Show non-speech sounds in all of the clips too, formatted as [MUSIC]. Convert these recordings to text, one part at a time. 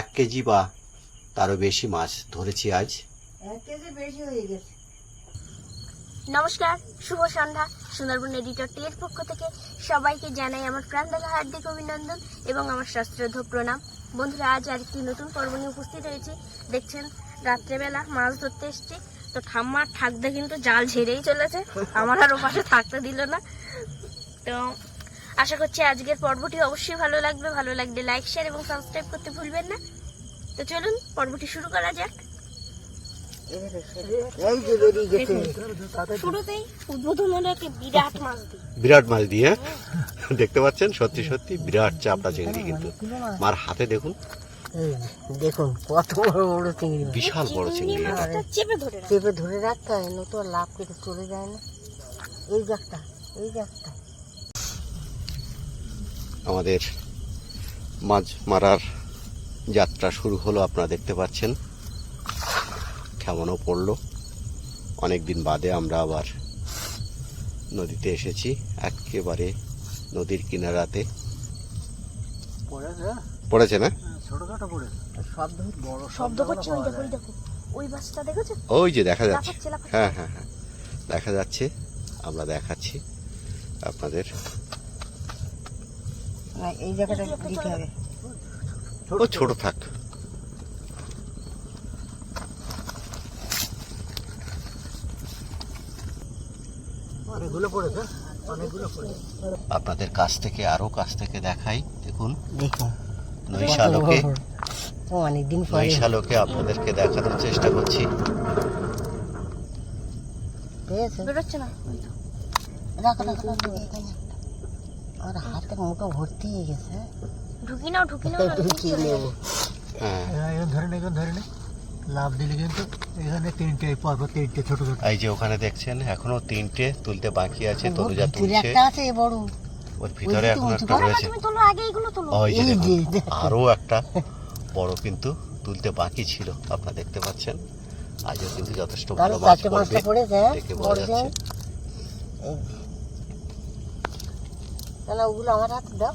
এক কেজি বা তারও বেশি মাছ ধরেছি আজ। এক কেজি বেশি হয়ে গেছে। নমস্কার শুভ সন্ধ্যা। সুন্দরবন এডিটর টি এর পক্ষ থেকে সবাইকে জানাই আমার প্রাণ ঢাকা হার্দিক অভিনন্দন এবং আমার শাস্ত্রধ প্রণাম। বন্ধুরা আজ আর একটি নতুন পর্ব নিয়ে উপস্থিত হয়েছি। দেখছেন রাত্রেবেলা মাছ ধরতে এসেছি। তো ঠাম্মার ঠাকদা কিন্তু জাল ঝেড়েই চলেছে। আমার আর ওপাশে থাকতে দিল না। তো আশা করছি আজকের পর্বটি অবশ্যই ভালো লাগবে। ভালো লাগলে লাইক শেয়ার এবং সাবস্ক্রাইব করতে ভুলবেন না। তো চলুন পর্বটি শুরু করা যাক। শুরুতেই উদ্বোধন হলো একটি বিরাট মাছ দিয়ে বিরাট মাছ দিয়ে দেখতে পাচ্ছেন? সত্যি সত্যি বিরাট চাপড়া চিংড়ি কিন্তু। মার হাতে দেখুন। দেখুন কত বড় বড় চিংড়ি বিশাল বড় চিংড়ি চেপে ধরে চেপে ধরে রাখতে হয় নতুন লাভ কেটে চলে যায় না। এই যে একটা এই যে একটা। আমাদের মাছ মারার যাত্রা শুরু হলো আপনারা দেখতে পাচ্ছেন। কেমনও পড়ল। অনেক দিন বাদে আমরা আবার নদীতে এসেছি একেবারে নদীর কিনারাতে। পড়েছে? না? শব্দ বড় শব্দ করছে ওই যে দেখা যাচ্ছে। হ্যাঁ হ্যাঁ হ্যাঁ। দেখা যাচ্ছে। আমরা দেখাচ্ছি আপনাদের। না, এই জায়গাটা দিতে হবে ও ছোট থাক। অনেকগুলো পড়েছে অনেকগুলো পড়েছে। আপনাদের কাছ থেকে আরও কাছ থেকে দেখাই দেখুন। দেখুন। নৈশালোকে অনেকদিন পরে। নৈশালোকে আপনাদেরকে দেখানোর চেষ্টা করছি। বেরোচ্ছে না। রাখো রাখো আমার হাতে মুখো ভর্তি হয়ে গেছে? ঢুকি নাও ঢুকি নাও নেব হ্যাঁ। এখানে ধরে নে এখানে ধরে নে। লাভ দিলে কিন্তু এখানে তিনটে পরপর তিনটে ছোট ছোট। এই যে ওখানে দেখছেন এখনও তিনটে তুলতে বাকি আছে তনুজা তুলছে। একটা আছে বড়। ওর ভিতরে এখন একটা রয়েছে। ওই যে। আরও একটা বড় কিন্তু তুলতে বাকি ছিল আপনারা দেখতে পাচ্ছেন। আজও কিন্তু যথেষ্ট ভালো মাছ পড়বে হ্যাঁ? দেখে বোঝা যাচ্ছে। তাহলে ওগুলো আমার হাতে দাও।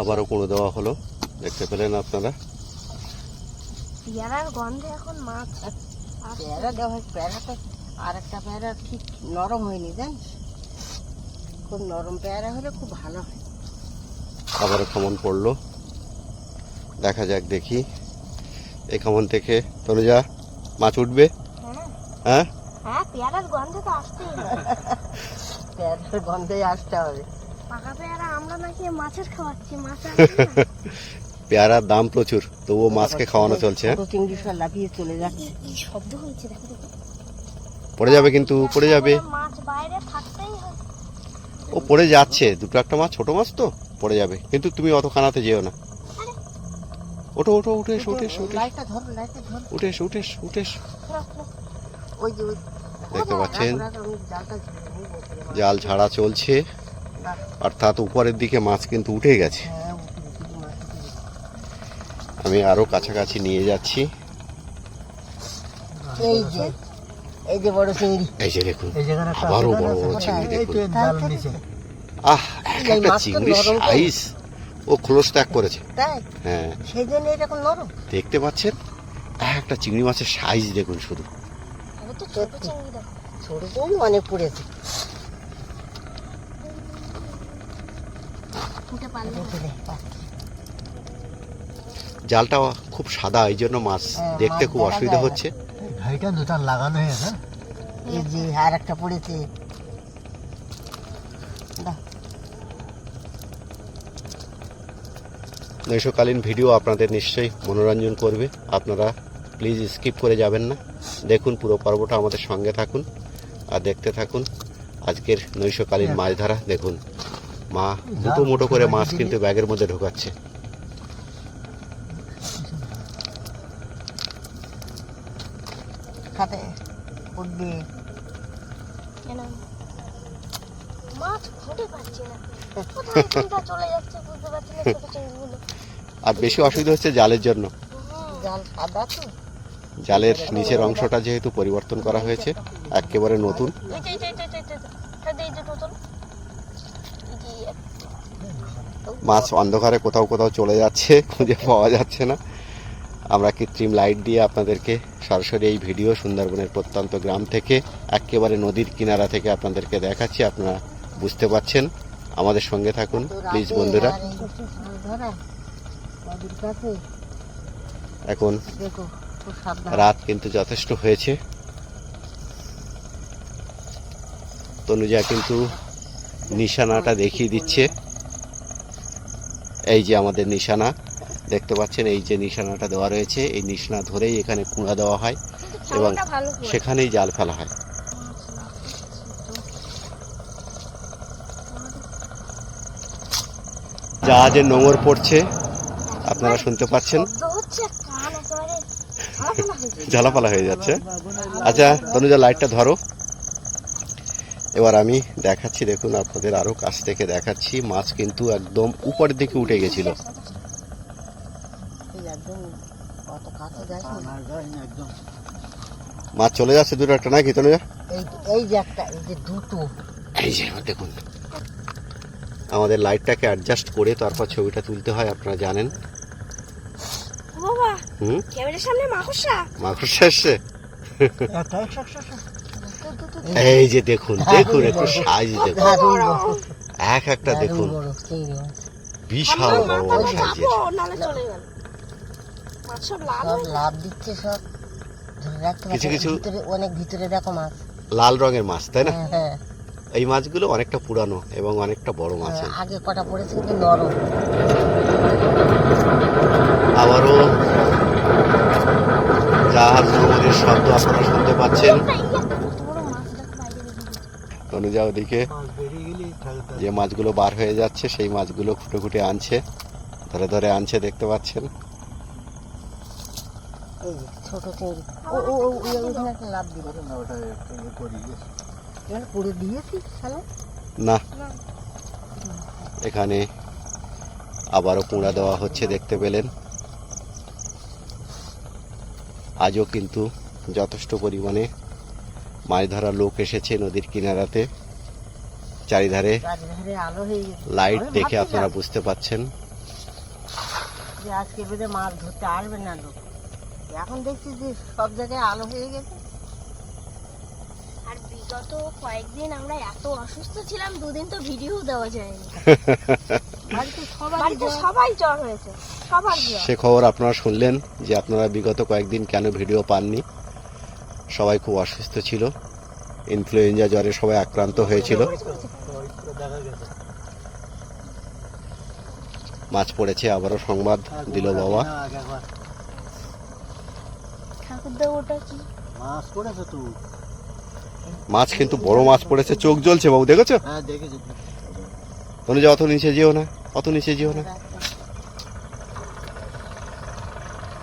আবারও কোনো দেওয়া হলো। দেখতে পেলেন আপনারা? পেয়ারার গন্ধে এখন মাছ। পেয়ারা দেওয়া হয় পেয়ারাটা আর একটা পেয়ারা ঠিক নরম হয়নি জানিস? খুব নরম পেয়ারা হলে খুব ভালো হয়। আবারও কেমন পড়ল। দেখা যাক দেখি। এই কেমন থেকে তনুজা মাছ উঠবে? হ্যাঁ। হ্যাঁ? হ্যাঁ পেয়ারার গন্ধে তো আসতেই [LAUGHS] পেয়ারার গন্ধে আসতে হবে। পাকা পেয়ারা আমরা নাকি মাছের খাওয়াচ্ছি মাছ [LAUGHS] পেয়ারার দাম প্রচুর তবুও মাছকে খাওয়ানো চলছে? ছোট চিংড়ি সব লাফিয়ে চলে যাচ্ছে। কি শব্দ হয়েছে দেখো দেখো। পড়ে যাবে কিন্তু পড়ে যাবে। মাছ বাইরে থাকতেই হয় ও পড়ে যাচ্ছে। দুটো একটা মাছ ছোট মাছ তো? পড়ে যাবে। কিন্তু তুমি অত খানাতে যেও না। ওঠো ওঠো উঠে এসো উঠে এসো উঠে এসো, উঠে এসো উঠে এসো দেখতে পাচ্ছেন। জাল ছাড়া চলছে। অর্থাৎ উপরের দিকে মাছ কিন্তু উঠে গেছে। হ্যাঁ, উঠে গেছে। আমি আরও কাছাকাছি নিয়ে যাচ্ছি। এই যে এই যে বড় চিংড়ি এই যে দেখুন আবারও বড় বড় চিংড়ি দেখুন। আহ এক একটা তো। সাইজ ও খোলস ত্যাগ করেছে। হ্যাঁ। সেই জন্য এরকম নরম। দেখতে পাচ্ছেন? একটা চিংড়ি মাছের সাইজ দেখুন শুধু। ছোট চিংড়ি ছোট চিংড়ি অনেক পড়েছে। জালটা খুব সাদা এই জন্য মাছ হ্যাঁ, দেখতে খুব অসুবিধা হচ্ছে। দুটান লাগানো হয়ে গেছে এই যে আর একটা পড়েছে। নৈশকালীন ভিডিও আপনাদের নিশ্চয়ই মনোরঞ্জন করবে। আপনারা প্লিজ স্কিপ করে যাবেন না। দেখুন পুরো পর্বটা আমাদের সঙ্গে থাকুন আর দেখতে থাকুন। আজকের নৈশকালীন মাছ ধরা দেখুন। মা মুটো মুটো করে মাছ কিন্তু ব্যাগের মধ্যে ঢোকাচ্ছে খাতে উঠবে কেন মাছ খুঁজে পাচ্ছি না কোথায় কোনটা চলে যাচ্ছে বুঝতে পারছি না ছোট চিংড়িগুলো আর বেশি অসুবিধা হচ্ছে জালের জন্য। জালের নিচের অংশটা যেহেতু পরিবর্তন করা হয়েছে একেবারে নতুন। মাছ অন্ধকারে কোথাও কোথাও চলে যাচ্ছে খুঁজে পাওয়া যাচ্ছে না। আমরা কৃত্রিম লাইট দিয়ে আপনাদেরকে সরাসরি এই ভিডিও সুন্দরবনের প্রত্যন্ত গ্রাম থেকে একেবারে নদীর কিনারা থেকে আপনাদেরকে দেখাচ্ছি। আপনারা বুঝতে পাচ্ছেন আমাদের সঙ্গে থাকুন প্লিজ বন্ধুরা। এখন রাত কিন্তু যথেষ্ট হয়েছে। তনুজা কিন্তু নিশানাটা দেখিয়ে দিচ্ছে। এই যে আমাদের নিশানা দেখতে পাচ্ছেন এই যে নিশানাটা দেওয়া রয়েছে। এই নিশানা ধরেই এখানে কুঁড়া দেওয়া হয় এবং। সেখানেই জাল ফেলা হয়। জাহাজের নোঙর পড়ছে আপনারা শুনতে পাচ্ছেন। ঝালাপালা হয়ে যাচ্ছে। আচ্ছা তনুজা লাইটটা ধরো। এবার আমি দেখাচ্ছি দেখুন আপনাদের আরও কাছ থেকে দেখাচ্ছি। মাছ কিন্তু একদম উপরের দিকে উঠে গেছিল। মাছ চলে যাচ্ছে দুটো একটা নাকি তনুজা? এই যে একটা এই যে দুটো। এই যে দেখুন। আমাদের লাইটটাকে অ্যাডজাস্ট করে তারপর ছবিটা তুলতে হয় আপনারা জানেন। হুম? ক্যামেরার সামনে মাকড়সা। মাকড়সা একশো। এই যে দেখুন দেখুন একটু সাইজ দেখুন। এক একটা দেখুন। বিশাল বড় বড় সাইজের যাব নালে চলে গেল মাছ সব লাল লাভ দিচ্ছে সব। কিছু কিছু- ভিতরে অনেক ভিতরে দেখো মাছ। লাল রঙের মাছ তাই না? হ্যাঁ হ্যাঁ। এই মাছগুলো অনেকটা পুরানো এবং অনেকটা বড় মাছ। হ্যাঁ, আগে কটা পড়েছে কিন্তু নরম। আবারও জাহাজ ভ্রমণের শব্দ আপনারা শুনতে পাচ্ছেন। তনুজা ওদিকে মাছ বেরিয়ে গেলে ঠাকুরটা যে মাছগুলো বার হয়ে যাচ্ছে সেই মাছগুলো খুঁটে খুঁটে আনছে ধরে ধরে আনছে দেখতে পাচ্ছেন? ছোট ও ও লাভ করি এখানে দিয়েছি না। এখানে আবারও কুঁড়া দেওয়া হচ্ছে দেখতে পেলেন। আজও কিন্তু যথেষ্ট পরিমাণে মাছ ধরার লোক এসেছে নদীর কিনারাতে। চারিধারে লাইট দেখে আপনারা বুঝতে পাচ্ছেন। আজকে মাছ ধরতে আসবে না লোক। এখন দেখছি যে সব জায়গায় আলো হয়ে গেছে। বিগত কয়েকদিন আমরা এত অসুস্থ ছিলাম দুদিন তো ভিডিও দেওয়া যায়নি। [LAUGHS] বাড়িতে সবাই জ্বর হয়েছে সবার জ্বর। সে খবর আপনারা শুনলেন যে আপনারা বিগত কয়েকদিন কেন ভিডিও পাননি? সবাই খুব অসুস্থ ছিল ইনফ্লুয়েঞ্জা জ্বরে সবাই আক্রান্ত হয়েছিল। মাছ পড়েছে আবারও সংবাদ দিল বাবা। ঠাকুরদা ওটা কি? মাছ পড়েছে তো। মাছ কিন্তু বড় মাছ পড়েছে চোখ জ্বলছে বাবু দেখেছ? হ্যাঁ দেখেছি। অনুজা অত নিচে যেও না অত নিচে যেও না।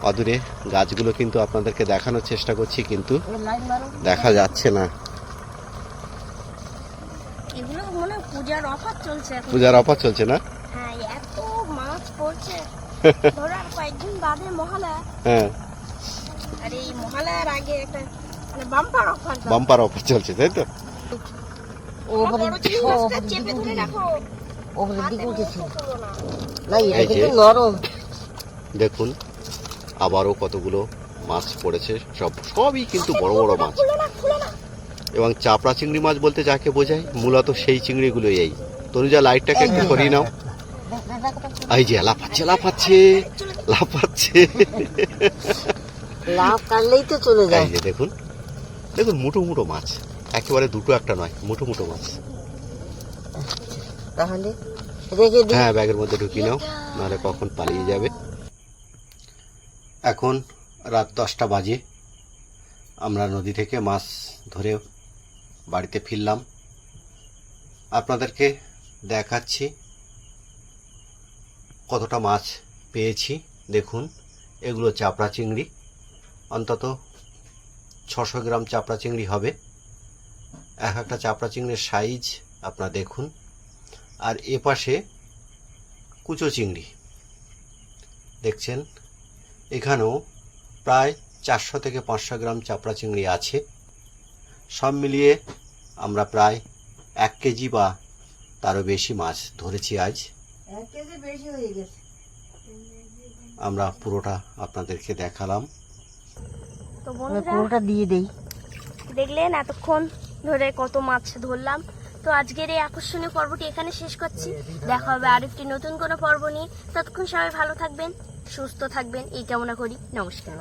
অদূরে গাছগুলো কিন্তু আপনাদেরকে দেখানোর চেষ্টা করছি কিন্তু দেখা যাচ্ছে না। হয় পূজার অফার চলছে না? হ্যাঁ মাছ [LAUGHS] আর হ্যাঁ। এই মহালয়ার আগে একটা বাম্পার অফার চলছে তাই তো? ওপরে বড় চিংড়ি মাছটা চেপে ধরে রাখো। ওপরের হাতে দিকে উঠেছে মুখে তুলো না। না এটা এই যে। কিন্তু নরম। দেখুন আবারও কতগুলো মাছ পড়েছে সব সবই কিন্তু বড় বড় মাছ। এবং চাপড়া চিংড়ি মাছ বলতে যাকে বোঝায় মূলত সেই চিংড়িগুলোই এই। তনুজা লাইটটাকে একটু সরিয়ে নাও। এই যে লাফাচ্ছে লাফাচ্ছে লাফাচ্ছে। লাভ কাটলেই তো চলে যায়। যে দেখুন দেখুন মুটো মুটো মাছ। একেবারে দুটো একটা নয় মুটো মুটো মাছ। তাহলে হ্যাঁ ব্যাগের মধ্যে ঢুকিয়ে নাও নাহলে কখন পালিয়ে যাবে। এখন রাত দশটা বাজে। আমরা নদী থেকে মাছ ধরে বাড়িতে ফিরলাম। আপনাদেরকে দেখাচ্ছি কতটা মাছ পেয়েছি। দেখুন এগুলো চাপড়া চিংড়ি। অন্তত ছশো গ্রাম চাপড়া চিংড়ি হবে। এক একটা চাপড়া চিংড়ির সাইজ আপনারা দেখুন। আর এ পাশে কুচো চিংড়ি। দেখছেন? এখানেও প্রায় চারশো থেকে পাঁচশো গ্রাম চাপড়া চিংড়ি আছে। সব মিলিয়ে আমরা প্রায় এক কেজি বা তারও বেশি মাছ ধরেছি আজ। আমরা পুরোটা আপনাদেরকে দেখালাম। তো বন্ধুরা দিয়ে দেই। দেখলেন এতক্ষণ ধরে কত মাছ ধরলাম। তো আজকের এই আকর্ষণীয় পর্বটি এখানে শেষ করছি। দেখা হবে আর একটি নতুন কোনো পর্ব নিয়ে। ততক্ষণ সবাই ভালো থাকবেন সুস্থ থাকবেন। এই কামনা করি। নমস্কার।